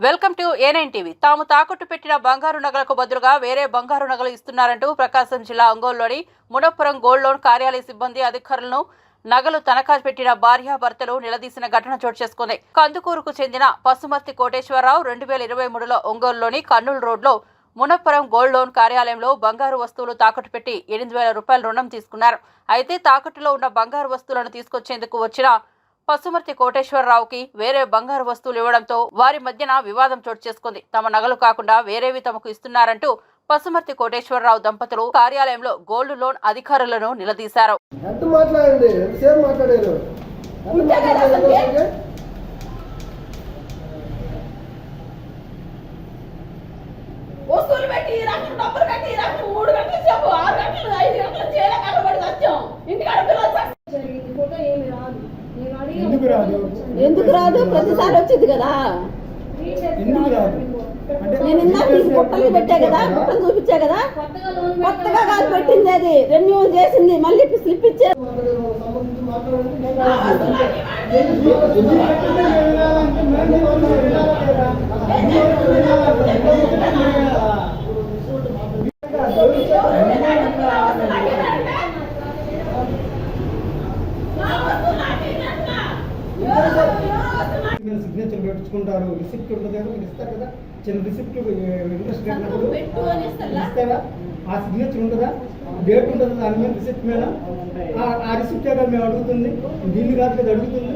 Welcome to A9 TV. తాము తాకట్టు పెట్టిన బంగారు నగలకు బదులుగా వేరే బంగారు నగలు ఇస్తున్నారంటూ ప్రకాశం జిల్లా ఒంగోలులోని మునప్పురం గోల్డ్ లోన్ కార్యాలయ సిబ్బంది అధికారులను నగలు తనఖా పెట్టిన భార్యాభర్తలు నిలదీసిన ఘటన చోటు చేసుకుంది. కందుకూరుకు చెందిన పసుమర్తి కోటేశ్వరరావు రెండు వేల ఇరవై మూడులో ఒంగోలులోని కర్నూలు రోడ్లో మునప్పురం గోల్డ్ లోన్ కార్యాలయంలో బంగారు వస్తువులు తాకట్టు పెట్టి ఎనిమిది వేల రూపాయల రుణం తీసుకున్నారు. అయితే తాకట్టులో ఉన్న బంగారు వస్తువులను తీసుకొచ్చేందుకు వచ్చిన పసుమర్తి కోటేశ్వరరావుకి వేరే బంగారు వస్తువులు ఇవ్వడంతో వారి మధ్యన వివాదం చోటు చేసుకుంది. తమ నగలు కాకుండా వేరేవి తమకు ఇస్తున్నారంటూ పసుమర్తి కోటేశ్వరరావు దంపతులు కార్యాలయంలో గోల్డ్ లోన్ అధికారులను నిలదీశారు. ఇంటికాడ పిల్లలు చచ్చి- జరిగింది ఫోటో ఏమి రాదు నేను అడిగి ఎందుకు రాదు? ఎందుకు రాదు? ప్రతిసారి వచ్చింది కదా. ఎందుకు రాదు? నేను ఇందాక బుట్టలు పెట్టా కదా బుట్టలు చూపించా కదా? కొత్తగా లోన్ కొత్తగా కాదు పెట్టింది అది. రెన్యూవల్ చేసింది. మళ్ళీ స్లిప్ ఇచ్చే సంబంధించి మాట్లాడండి. నేను ఎందుకు- ఎందుకు పెట్టింది నేను వినాలంటే మేము వినాలా లేదా? ఎందుకు పెట్టింది వినాలంటే ఎందుకు పెట్టింది వినాలా? మీరు సిగ్నేచర్ పెట్టించుకుంటారు రిసిప్ట్ ఉంటుంది కదా మీరు ఇస్తారు కదా. చిన్న రిసిప్ట్ ఇంట్రెస్ట్ ఇస్తారా? ఆ సిగ్నేచర్ ఉంటుందా? డేట్ ఉంటుంది? దాని మీద రిసిప్ట్ మీద? ఆ- ఆ రిసిప్ట్ కదా మేము అడుగుతుంది? దీన్ని కాదు కదా అడుగుతుంది?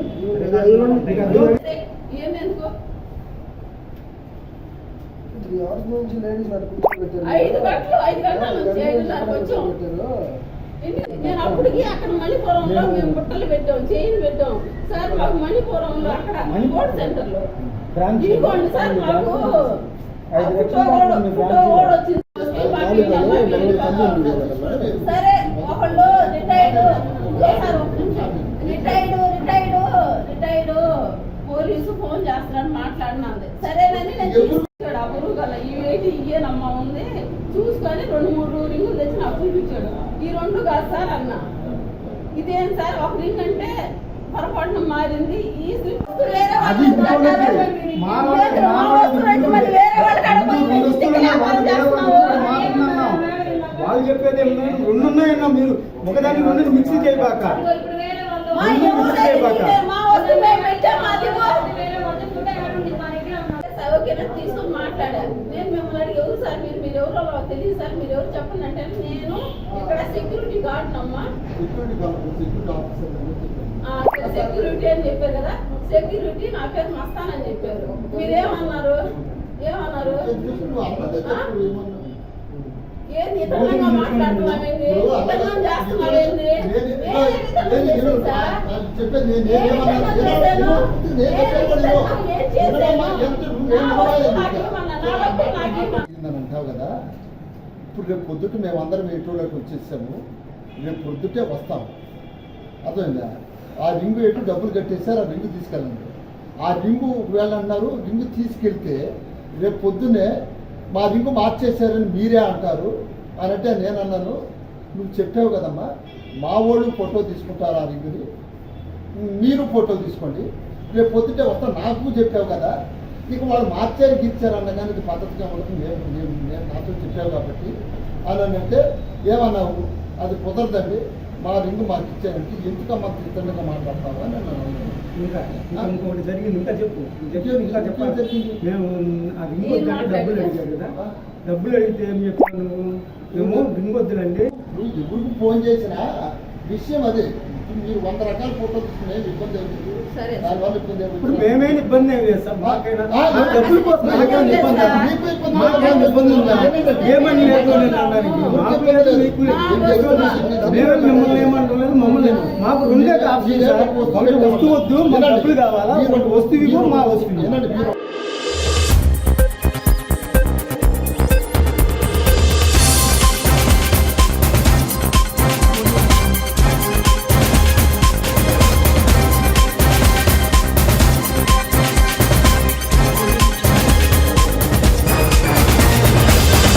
నుంచి? నేను అప్పటికి అక్కడ మణిపురంలో మేము బుట్టలు పెట్టాం. చైన్ పెట్టాం. సార్ మాకు మణిపురంలో అక్కడ? కోడ్ సెంటర్లో బ్రాంచ్ ఇదిగోండి సార్ మాకు సరే ఒకళ్ళు రిటైర్డ్ సార్ ఒక నిమిషం. Retired retired retired police phone చేస్తున్నాను మాట్లాడినాంది. సరేనని నేను ఆ పురుగు గల ఇయ్యేనమ్మా ఉంది. చూసుకొని రెండు మూడు రింగులు తెచ్చి నాకు చూపించాడు. ఈ రెండు కాదు సార్ అన్న. ఇదేం సార్? ఒక రింగ్ అంటే పొరపాటున మారింది. ఈ వేరే వాళ్ళ చెప్పేది రెండు ఉన్నాయన్నా మీరు. ఒకదాన్ని రెండు మిక్సీ చేయబాక ఇప్పుడు వేరే వాళ్ళు మా ముందు ఎవరు మిక్సీ చేయబాక. అయితే మా వస్తువు మేము పెట్టాం, మాది ఇవ్వు. వేరే వాళ్ళ ఫోటో ఎవరు ఉంది మా దగ్గర ఉన్నారు సౌకర్యం తీసుకొని మాట్లాడారు. నేను మిమ్మల్ని ఎవరు సార్ మీరు మీరు ఎవరో తెలియదు సార్ మీరు ఎవరు చెప్పండి అంటే నేను ఇక్కడ సెక్యూరిటీ గార్డ్ అమ్మా. సెక్యూరిటీ అని చెప్పారు. కదా. సెక్యూరిటీ నా పేరు మస్తాన్ అని చెప్పారు. మీరేమన్నారు? ఏమన్నారు? ఏంది ఇతరులంగా ఇతరులం అంటావు కదా ఇప్పుడు రేపు పొద్దుట మేము అందరం ఎటులోకి వచ్చేసాము. రేపు పొద్దుటే వస్తాం అర్థమైందా? ఆ రింగు ఎటు డబ్బులు కట్టేసారు ఆ రింగు తీసుకెళ్ళండి. ఆ రింగు వీళ్ళు అన్నారు రింగు తీసుకెళ్తే రేపు పొద్దున్నే మా రింగు మార్చేశారని మీరే అంటారు. అని అంటే నేను అన్నాను నువ్వు చెప్పావు కదమ్మా మా వాళ్ళు ఫోటో తీసుకుంటారు ఆ రింగుని? మీరు ఫోటో తీసుకోండి. రేపు పొద్దుటే వస్తా నాకు చెప్పావు కదా. ఇక వాళ్ళు మార్చారు గీర్చారు అన్నగానే ఇది పద్ధతిగా ఉండదు నేను నేను నేను నాతో చెప్పావు కాబట్టి. అని అంటే ఏమన్నావు? అది కుదరదండి. మా రింగు మాకు ఇచ్చారంటే ఎందుకమ్మా ఇతరులుగా మాట్లాడతావా? అని నేను ఇంకొకటి జరిగింది ఇంకా చెప్పు. ఇంకా చెప్పాలి? మేము వద్దంటే డబ్బులు. అడిగారు కదా. డబ్బులు అడిగితే ఏం చెప్పాను మేము రింగ్ వద్దులండి ఎవరికి ఫోన్ చేసినా విషయం అదే. ఇప్పుడు మీరు వంద రకాల ఫోటోలు ఇబ్బంది అవుతుంది సరే. దానివల్ల ఇబ్బంది ఇప్పుడు అవుతుంది మేమేం ఇబ్బంది ఏం లేదు సార్? మాకైనా ఆ, మా డబ్బుల కోసం మాకేమైనా ఇబ్బంది ఉందా? మీకు ఇబ్బంది మాకేమైనా ఇబ్బంది ఉందా? ఏమని లేదు. నేను అనడానికి మాకు లేదు మీకు లేదు. మేము మిమ్మల్ని ఏమంటలేదు మమ్మల్ని ఏమో. మాకు రెండే ఆప్షన్ సార్. ఒకటి వస్తువు వద్దు మాకు డబ్బులు కావాలా? ఒక వస్తువు ఇవ్వు మా వస్తువు